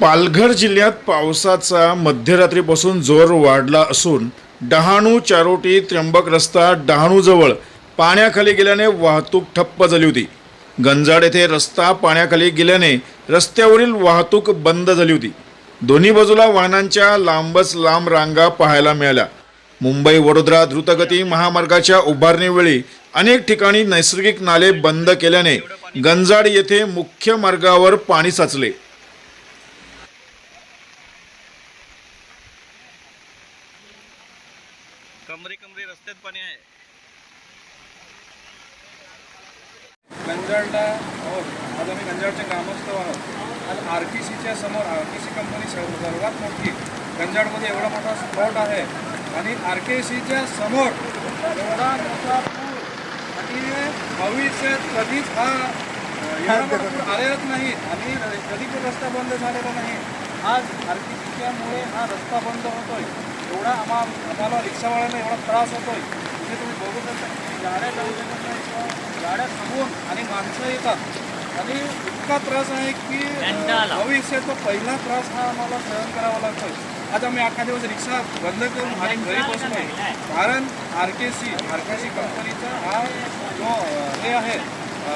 पालघर जिल्ह्यात पावसाचा मध्यरात्रीपासून जोर वाढला असून डहाणू चारोटी त्र्यंबक रस्ता डहाणूजवळ पाण्याखाली गेल्याने वाहतूक ठप्प झाली होती. गंजाड येथे रस्ता पाण्याखाली गेल्याने रस्त्यावरील वाहतूक बंद झाली होती. दोन्ही बाजूला वाहनांच्या लांबच लांब रांगा पाहायला मिळाल्या. मुंबई वडोदरा द्रुतगती महामार्गाच्या उभारणीवेळी अनेक ठिकाणी नैसर्गिक नाले बंद केल्याने गंजाड येथे मुख्य मार्गावर पाणी साचले. कमरे कमरे रस्त्यात पाणी आहे. गंजाडला आज आम्ही गंजाडचे ग्रामस्थ आहोत. आज आर टी सीच्या समोर आर टी सी कंपनी सर्वात मोठी गंजाडमध्ये एवढा मोठा स्पॉट आहे. आणि आर के सीच्या समोर एवढा मोठा पूर आणि भविष्यात कधीच हा एवढा मोठा पूर आलेलाच नाही. आणि कधी रस्ता बंद झालेला नाही. आज आर टी हा रस्ता बंद होतोय. एवढा आम्हा आम्हाला रिक्षावाल्यांना एवढा त्रास होतोय. तिथे तुम्ही बघू शकता गाड्या जाऊ शकत नाही किंवा गाड्या थांबून आणि माणसं येतात. आणि इतका त्रास आहे की भविष्याचा पहिला त्रास हा आम्हाला सहन करावा लागतोय. आज आम्ही अख्खा दिवस रिक्षा बंद करून आणि घरी बसलोय. कारण R K C R K C कंपनीचा हा जो हे आहे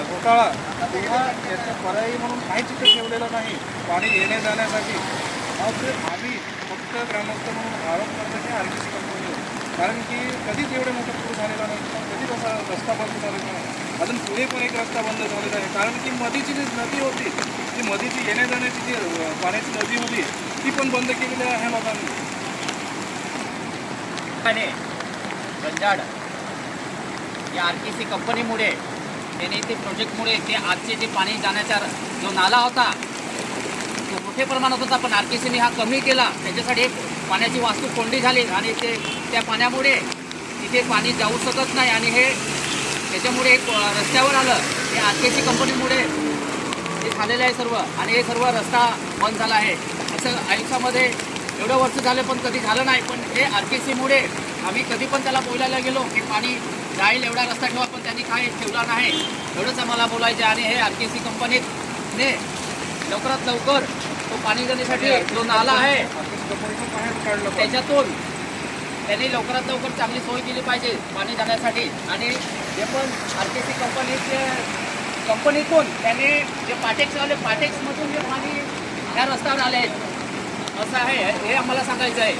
घोटाळा. तेव्हा याचा पर्यायी म्हणून काहीच इथे ठेवलेलं नाही. पाणी येण्या जाण्यासाठी. मग आम्ही फक्त ग्रामस्थ म्हणून आरोप करतो की आर सी कारण की कधीच एवढे मोठं पूर झालेला नाही. कधीच असा रस्ता बंद झालेला नाही. अजून पुढे पण एक रस्ता बंद झालेला आहे. कारण की मधीची जी नदी होती ती मधीची येण्या जाण्याची जी पाण्याची नदी होती ती पण बंद केलेली आहे लोकांनी आणि गंजाड या आर टी सी कंपनीमुळे त्याने ते प्रोजेक्टमुळे ते आजचे जे पाणी जाण्याचा जो नाला होता तो मोठ्या प्रमाणात होता पण आर के सीने हा कमी केला. त्याच्यासाठी पाण्याची वास्तू कोंडी झाली आणि ते त्या पाण्यामुळे तिथे पाणी जाऊ शकत नाही आणि हे त्याच्यामुळे एक रस्त्यावर आलं. हे आर के सी कंपनीमुळे हे झालेलं आहे सर्व आणि हे सर्व रस्ता बंद झाला आहे. असं आयुष्यामध्ये एवढं वर्ष झालं पण कधी झालं नाही. पण हे आर के सीमुळे आम्ही कधी पण त्याला बोलायला गेलो की पाणी जाईल एवढा रस्ता ठेवा त्यांनी काय ठेवला नाही. एवढंच आम्हाला बोलायचं आणि हे आर के सी कंपनीने लवकरात लवकर तो पाणी जाण्यासाठी जो नाला आहे बाहेर त्याच्यातून त्यांनी लवकरात लवकर चांगली सोय केली पाहिजे पाणी जाण्यासाठी. आणि जे पण आर के सी कंपनीचे कंपनीतून त्यांनी जे पाटेक्स आले पाटेक्समधून जे पाणी ह्या रस्त्यावर आले आहेत असं आहे हे आम्हाला सांगायचं आहे.